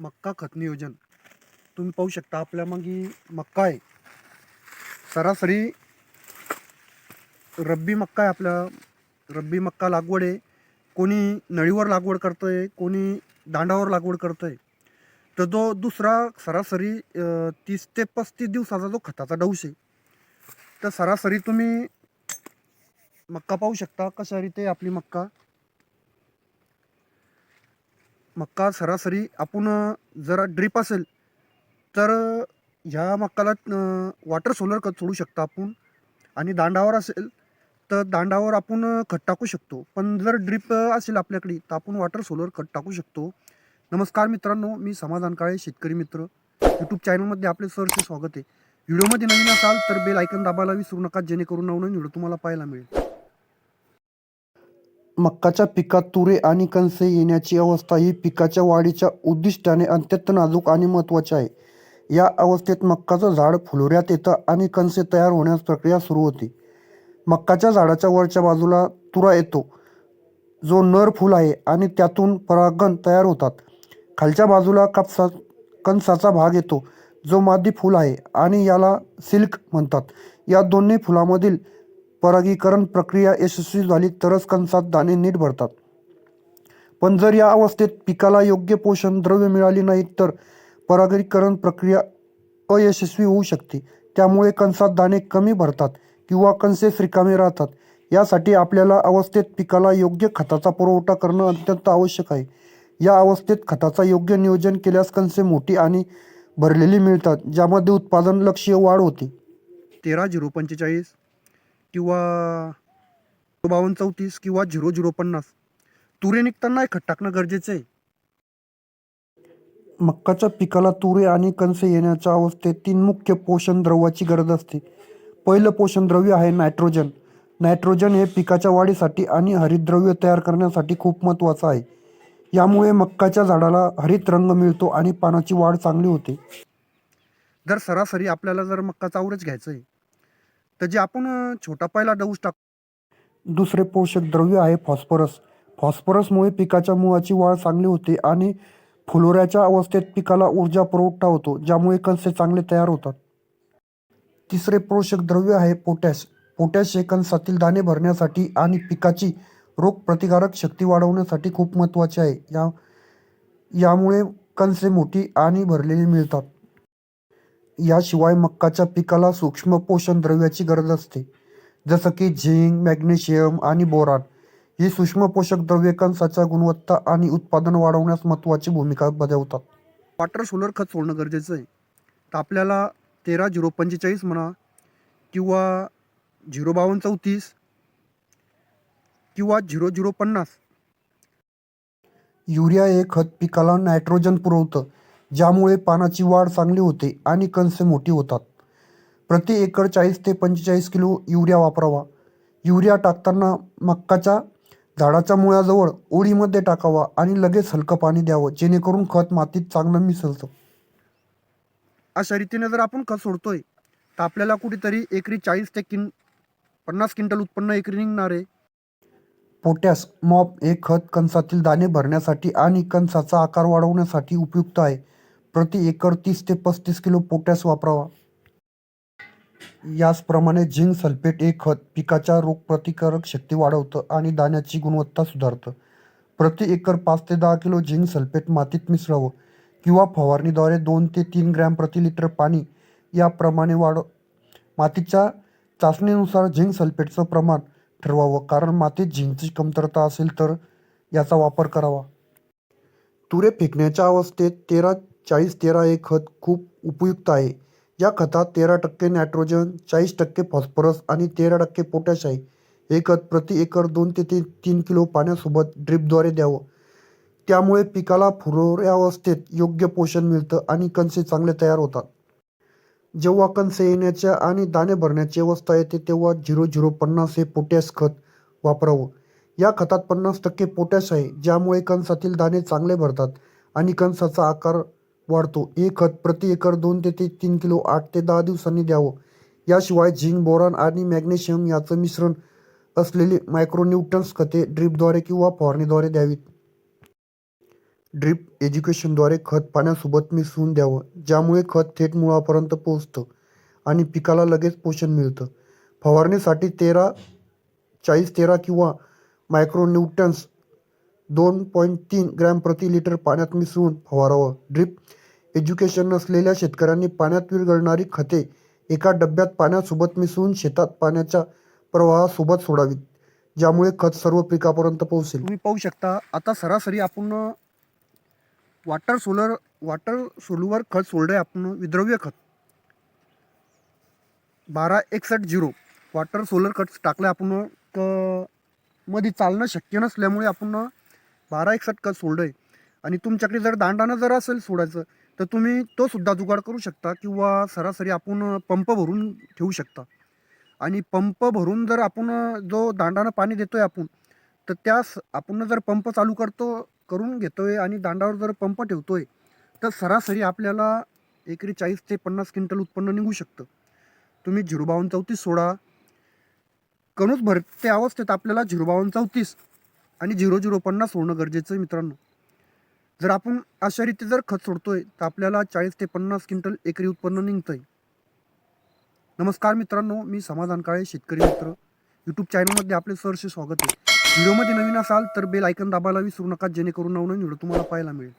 मक्का खत नियोजन. तुम्ही पाहू शकता आपल्या मागे मक्का आहे. सरासरी रब्बी मक्का आहे आपल्या रब्बी मक्का लागवड आहे. कोणी नळीवर लागवड करतं आहे कोणी दांडावर लागवड करतं आहे तर जो दुसरा सरासरी तीस ते पस्तीस दिवसाचा जो खताचा डौश आहे तर सरासरी तुम्ही मक्का पाहू शकता कशा रीते आपली मक्का मक्का सरासरी आपण जर ड्रीप असेल तर ह्या मक्काला वॉटर सोलर खत सोडू शकता आपण. आणि दांडावर असेल तर दांडावर आपण खत टाकू शकतो. पण जर ड्रीप असेल आपल्याकडे तर आपण वॉटर सोलर खत टाकू शकतो. नमस्कार मित्रांनो मी समाधान काळे शेतकरी मित्र. यूट्यूब चॅनलमध्ये आपले सरचे स्वागत आहे. व्हिडिओमध्ये नवीन असाल तर बेल आयकन दाबायला विसरू नका जेणेकरून नवनवीन व्हिडिओ तुम्हाला पाहायला मिळेल. मक्काच्या पिकात तुरे आणि कणसे येण्याची अवस्था ही पिकाच्या वाढीच्या उद्दिष्टाने अत्यंत नाजूक आणि महत्त्वाची आहे. या अवस्थेत मक्काचं झाड फुलोऱ्यात येतं आणि कणसे तयार होण्यास प्रक्रिया सुरू होते. मक्काच्या झाडाच्या वरच्या बाजूला तुरा येतो. जो नर फूल आहे आणि त्यातून परागण तयार होतात. खालच्या बाजूला कापसा कणसाचा भाग येतो जो मादी फूल आहे आणि याला सिल्क म्हणतात. या दोन्ही फुलामधील परागीकरण प्रक्रिया यशस्वी झाली तरच कणसात दाणे नीट भरतात. पण जर या अवस्थेत पिकाला योग्य पोषण द्रव्य मिळाली नाहीत तर परागीकरण प्रक्रिया अयशस्वी होऊ शकते. त्यामुळे कणसात दाणे कमी भरतात किंवा कणसे रिकामे राहतात. यासाठी आपल्याला अवस्थेत पिकाला योग्य खताचा पुरवठा करणं अत्यंत आवश्यक आहे. या अवस्थेत खताचा योग्य नियोजन केल्यास कणसे मोठी आणि भरलेली मिळतात ज्यामध्ये उत्पादन लक्षीय वाढ होते. तेरा झिरो पंचेचाळीस किंवा बावन्न चौतीस किंवा झिरो झिरो पन्नास. तुरे निघताना खत टाकणं गरजेचं आहे. मक्काच्या पिकाला तुरे आणि कणसे येण्याच्या अवस्थेत तीन मुख्य पोषण द्रव्याची गरज असते. पहिलं पोषण द्रव्य आहे नायट्रोजन. नायट्रोजन हे पिकाच्या वाढीसाठी आणि हरितद्रव्य तयार करण्यासाठी खूप महत्त्वाचं आहे. यामुळे मक्काच्या झाडाला हरित रंग मिळतो आणि पानाची वाढ चांगली होते. जर सरासरी आपल्याला जर मक्काचा आवरेज घ्यायचं आहे तर जे आपण छोटा पहिला डौस टाक दुसरे पोषक द्रव्य आहे फॉस्फरस. फॉस्फरसमुळे पिकाच्या मुळाची वाढ चांगली होते आणि फुलोऱ्याच्या अवस्थेत पिकाला ऊर्जा पुरवठा होतो ज्यामुळे कणसे चांगले तयार होतात. तिसरे पोषक द्रव्य आहे पोटॅश. पोटॅश हे कणसातील दाणे भरण्यासाठी आणि पिकाची रोगप्रतिकारक शक्ती वाढवण्यासाठी खूप महत्त्वाचे आहे. या यामुळे कणसे मोठी आणि भरलेली मिळतात. याशिवाय मक्काच्या पिकाला सूक्ष्म पोषण द्रव्याची गरज असते. जसं की झिंक मॅग्नेशियम आणि बोरान ही सूक्ष्म पोषक द्रव्ये कणसाच्या गुणवत्ता आणि उत्पादन वाढवण्यास महत्त्वाची भूमिका बजावतात. वॉटर सोलर खत सोडणं गरजेचं आहे. तर आपल्याला तेरा झिरो पंचेचाळीस म्हणा किंवा झिरो बावन्न चौतीस किंवा झिरो झिरो पन्नास. युरिया हे खत पिकाला नायट्रोजन पुरवतं. ज्यामुळे पानाची वाढ चांगली होते आणि कणसे मोठी होतात. प्रति एकर चाळीस ते पंचेचाळीस किलो युरिया वापरावा. युरिया टाकताना मक्काच्या झाडाच्या मुळाजवळ ओळीमध्ये टाकावा आणि लगेच हलकं पाणी द्यावं जेणेकरून खत मातीत चांगलं मिसळतं. अशा रीतीने जर आपण खत सोडतोय तर आपल्याला कुठेतरी एकरी चाळीस ते किन पन्नास क्विंटल उत्पन्न एकरी निघणार. आहे पोटॅश मॉप हे खत कणसातील दाणे भरण्यासाठी आणि कणसाचा आकार वाढवण्यासाठी उपयुक्त आहे. प्रति एकर तीस ते पस्तीस किलो पोटॅश वापरावा. याचप्रमाणे झिंक सल्फेट हे खत पिकाच्या रोगप्रतिकारक शक्ती वाढवतं आणि दाण्याची गुणवत्ता सुधारतं. प्रति एकर पाच ते दहा किलो झिंक सल्फेट मातीत मिसळावं किंवा फवारणीद्वारे दोन ते तीन ग्रॅम प्रति लिटर पाणी याप्रमाणे वाढ मातीच्या चाचणीनुसार झिंक सल्फेटचं प्रमाण ठरवावं. कारण मातीत झिंकची कमतरता असेल तर याचा वापर करावा. तुरे फेकण्याच्या अवस्थेत तेरा चाळीस तेरा हे खत खूप उपयुक्त आहे. या खतात तेरा टक्के नायट्रोजन चाळीस टक्के फॉस्फरस आणि तेरा टक्के पोटॅश आहे. हे खत प्रति एकर दोन ते तीन तीन किलो पाण्यासोबत ड्रिपद्वारे द्यावं. त्यामुळे पिकाला फुलोऱ्या अवस्थेत योग्य पोषण मिळतं आणि कणसे चांगले तयार होतात. जेव्हा कणसे येण्याच्या आणि दाणे भरण्याची अवस्था येते तेव्हा झिरो झिरो पन्नास हे पोटॅश खत वापरावं. या खतात पन्नास टक्के पोटॅश आहे ज्यामुळे कणसातील दाणे चांगले भरतात आणि कणसाचा आकार वाढतो. हे खत प्रति एकर दोन ते तीन किलो आठ ते दहा दिवसांनी द्यावं. याशिवाय झिंक बोरॉन आणि मॅग्नेशियम याचं मिश्रण असलेली मायक्रोन्यूट्रन्स खते ड्रीपद्वारे किंवा फवारणीद्वारे द्यावीत. ड्रीप एज्युकेशनद्वारे खत पाण्यासोबत मिसळून द्यावं ज्यामुळे खत थेट मुळापर्यंत पोहोचतं आणि पिकाला लगेच पोषण मिळतं. फवारणीसाठी तेरा चाळीस तेरा किंवा मायक्रोन्यूटन्स दोन पॉईंट तीन ग्रॅम प्रति लिटर पाण्यात मिसळून फवारावं. ड्रीप एज्युकेशन नसलेल्या शेतकऱ्यांनी पाण्यात विरघळणारी खते एका डब्यात पाण्यासोबत मिसळून शेतात पाण्याच्या प्रवाहासोबत सोडावीत ज्यामुळे खत सर्व पिकापर्यंत पोहोचेल. तुम्ही पाहू शकता आता सरासरी आपण वॉटर सोलर वॉटर सोलूवर खत सोडलं आहे आपण विद्रव्य खत. बारा एकसष्ट झिरो वॉटर सोलर खत टाकलं आपण तर मध्ये चालणं शक्य नसल्यामुळे आपण बारा एकसष्ट खत सोडलं आहे आणि तुमच्याकडे जर दांडानं जर असेल सोडायचं तर तुम्ही तो सुद्धा जुगाड करू शकता किंवा सरासरी आपण पंप भरून ठेवू शकता. आणि पंप भरून जर आपण जो दांडानं पाणी देतोय आपण तर त्यास आपण जर पंप चालू करतो करून घेतोय आणि दांडावर जर पंप ठेवतोय तर सरासरी आपल्याला एकरी चाळीस ते पन्नास क्विंटल उत्पन्न निघू शकतं. तुम्ही झिरो बावन्न चौतीस सोडा. कणूस भरते अवस्थेत आपल्याला झिरो बावन्न चौतीस आणि झिरो झिरो पन्नास सोडणं गरजेचं आहे मित्रांनो. जर आपण अशा रीती जर खत सोडतोय तर आपल्याला चाळीस ते पन्नास क्विंटल एकरी उत्पन्न निघतंय. नमस्कार मित्रांनो मी समाधान काळे शेतकरी मित्र. यूट्यूब चॅनलमध्ये आपले सरसे स्वागत आहे. व्हिडिओमध्ये नवीन असाल तर बेल ऐकन दाबायला विसरू नका जेणेकरून नवनवीन व्हिडिओ तुम्हाला पाहायला मिळेल.